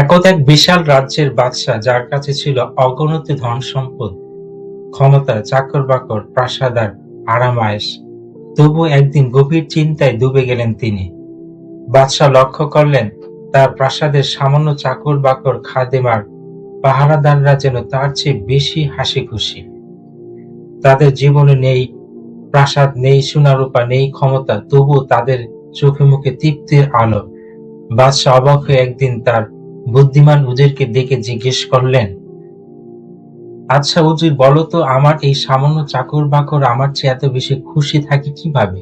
একদ এক বিশাল রাজ্যের বাদশা যার কাছে ছিল অগণিত ধন সম্পদ, ক্ষমতা, চাকর বাকর প্রাসাদ আর আরামায়েশ তবু একদিন গভীর চিন্তায় ডুবে গেলেন তিনি। বাদশাহ লক্ষ্য করলেন, তার প্রাসাদের সামান্য চাকর বাকর খাদেমার পাহারাদাররা যেন তার চেয়ে বেশি হাসি খুশি তাদের জীবনে নেই, প্রাসাদ নেই, সোনারূপা নেই, ক্ষমতা তবু তাদের চোখে মুখে তৃপ্তির আলো। বাদশাহ অবাক হয়ে একদিন তার বুদ্ধিমান উজিরকে ডেকে জিজ্ঞেস করলেন আচ্ছা উজির, বলো তো আমার এই সামান্য চাকর বাকর আমার চেয়ে এত বেশি খুশি থাকে কীভাবে?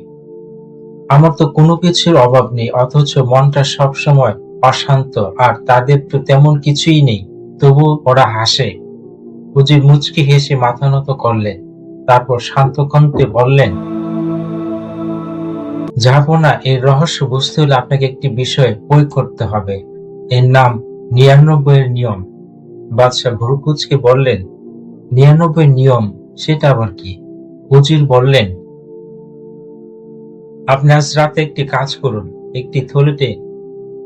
আমার তো কোনো কিছুর অভাব নেই, অথচ মনটা সবসময় অশান্ত, আর তাদের তো তেমন কিছুই নেই, তবু ওরা হাসে। উজির মুচকি হেসে মাথা নত করলেন, তারপর শান্ত কণ্ঠে বললেন, যাব না, এর রহস্য বুঝতে হলে আপনাকে একটি বিষয় প্রয়োগ করতে হবে। এর নাম নিরানব্বই এর নিয়ম। বাদশাহ ভুরুকুচকে বললেন নিরানব্বই নিয়ম, সেটা আবার কি? উজির বললেন, আপনি আজ রাতে একটি কাজ করুন, একটি থলিতে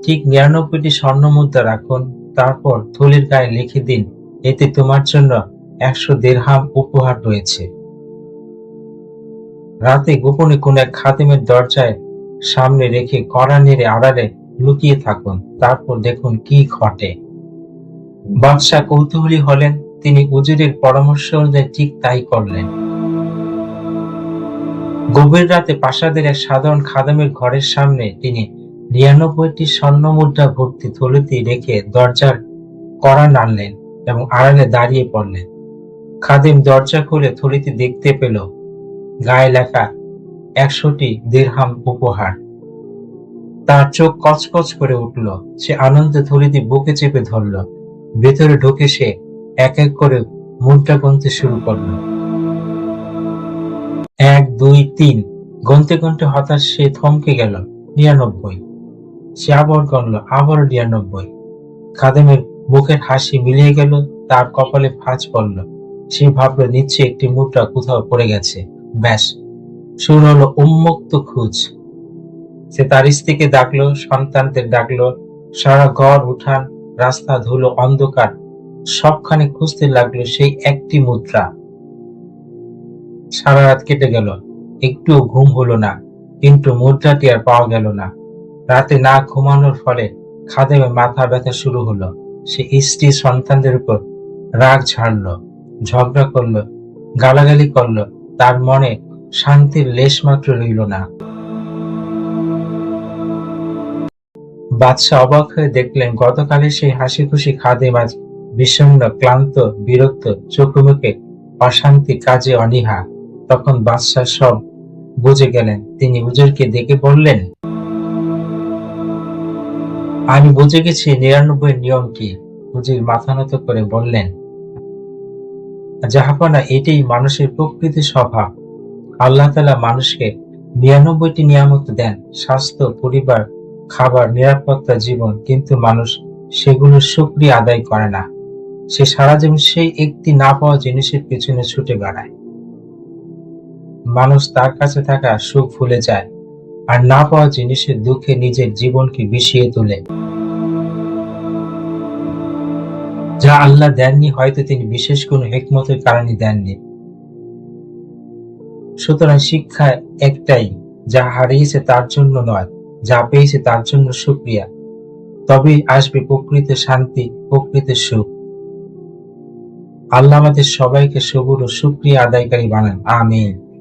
ঠিক নিরানব্বইটি স্বর্ণ মুদ্রা রাখুন, তারপর থলির গায়ে লিখে দিন, এতে তোমার জন্য একশো দেড়হাম উপহার রয়েছে। রাতে গোপনে কোন এক খাদিমের দরজায় সামনে রেখে কড়া নেড়ে আড়ালে লুকিয়ে থাকুন, তারপর দেখুন কি ঘটে। বাদশাহ কৌতূহলী হলেন, তিনি উজিরের পরামর্শ অনুযায়ী ঠিক তাই করলেন। গভীর রাতে প্রাসাদের এক সাধারণ খাদামের ঘরের সামনে তিনি নিরানব্বইটি স্বর্ণ মুদ্রা ভর্তি থলিতে রেখে দরজার কড়া নাড়লেন এবং আড়ালে দাঁড়িয়ে পড়লেন। খাদিম দরজা খুলে থলিতে দেখতে পেল, গায়ে লেখা একশোটি দেড়হাম উপহার। তার চোখ কচকচ করে উঠল। সে আনন্দে থলিটি বুকে চেপে ধরল। ভেতরে ঢুকে সে এক এক করে মুদ্রা গুনতে শুরু করল। এক, দুই, তিন। গনতে গনতে হতাশ সে থমকে গেল, নিরানব্বই। সে আবার গণল আবার নিরানব্বই। খাদেমের মুখের হাসি মিলিয়ে গেল, তার কপালে ফাঁজ পড়ল। সে ভাবলো নিচ্ছে একটি মুদ্রা কোথাও পড়ে গেছে। ব্যাস, শুরু হলো উন্মুক্ত খুঁজ। সে তার স্ত্রীকে ডাকলো, সন্তানদের ডাকলো, সারা ঘর, উঠান, রাস্তা ধুলো, অন্ধকার, সবখানে খুঁজতে লাগল সেই একটি মুদ্রা। সারা রাত কেটে গেল একটু ঘুম হলো না, কিন্তু মুদ্রাটি আর পাওয়া গেল না। রাতে না ঘুমানোর ফলে খাদেমে মাথা ব্যথা শুরু হলো। সে স্ত্রী সন্তানদের উপর রাগ ঝাড়লো, ঝগড়া করল, গালাগালি করল, তার মনে শান্তির লেশ মাত্র রইল না। বাদশাহ অবাক হয়ে দেখলেন গতকালে সেই হাসি খুশি খাদেম আজ বিষণ্ণ, ক্লান্ত, বিরক্ত চোখে মুখে অশান্তি, কাজে অনীহা। তখন বাদশাহ সব বুঝে গেলেন, তিনি হুজুরকে ডেকে বললেন, আমি বুঝে গেছি নিরানব্বই নিয়ম কি। হুজুর মাথা নত করে বললেন, জাহাপনা, এটাই মানুষের প্রকৃতি স্বভাব। আল্লাহ তালা মানুষকে নিরানব্বইটি নিয়ামত দেন, স্বাস্থ্য, পরিবার খাবার, নিরাপত্তা, জীবন, কিন্তু মানুষ সেগুলো সুক্রিয়া আদায় করে না। সে সারা জীবন সেই একটি না পাওয়া জিনিসের পেছনে ছুটে বেড়ায়। মানুষ তার কাছে থাকা সুখ ভুলে যায় আর না পাওয়া জিনিসের দুঃখে নিজের জীবনকে বিষিয়ে তোলে। যা আল্লাহ দেননি, হয়তো তিনি বিশেষ কোনো হেকমতের কারণে দেননি। সুতরাং শিক্ষা একটাই, যা হারিয়েছে তার জন্য নয়। যা পেয়েছে তার জন্য সুক্রিয়া তবেই আসবে প্রকৃত শান্তি, প্রকৃত সুখ। আল্লাহ আমাদের সবাইকে সবুর ও সুক্রিয়া আদায়কারী বানান। আমিন।